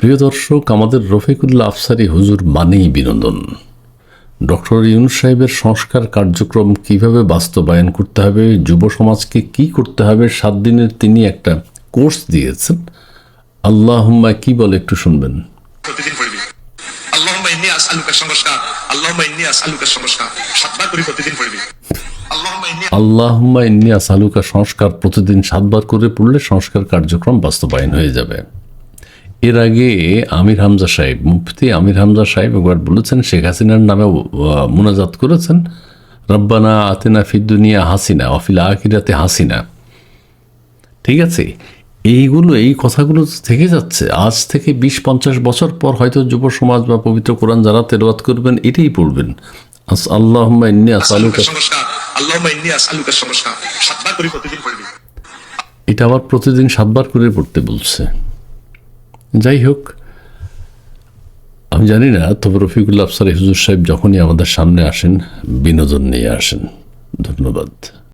প্রিয় দর্শক আমাদের রফিকুল্লাহ আফসারি হুজুর মানেই বিনোদন। ডক্টর ইউনুস সাহেবের সংস্কার কার্যক্রম কীভাবে বাস্তবায়ন করতে হবে যুব সমাজকে কি করতে হবে সাত দিনের তিনি একটা কোর্স দিয়েছেন। আল্লাহুম্মা কি বলে একটু শুনবেন। আল্লাহুম্মা ইন্নি আসালুকা সংস্কার প্রতিদিন সাতবার করে পড়লে সংস্কার কার্যক্রম বাস্তবায়ন হয়ে যাবে। এর আগে আমির হামজা সাহেব মুফতি আমির হামজা সাহেব একবার বলেছেন শেখ হাসিনার নামে মোনাজাত করেছেন রব্বানা আতেনা ফিদ্দুনিয়া হাসিনা অফিল আকিরাতে হাসিনা। ঠিক আছে? এইগুলো এই কথাগুলো থেকে যাচ্ছে। আজ থেকে বিশ পঞ্চাশ বছর পর হয়তো যুব সমাজ বা পবিত্র কোরআন যারা তেলাওয়াত করবেন এটাই পড়বেন। আস ইন্নি আসালুকা পড়বি। এটা আবার প্রতিদিন সাতবার করে পড়তে বলছে। যাই হোক আমি জানি না, তবে রফিকুল্লা আফসার হুজুর সাহেব যখনই আমাদের সামনে আসেন, বিনোদন নিয়ে আসেন। ধন্যবাদ।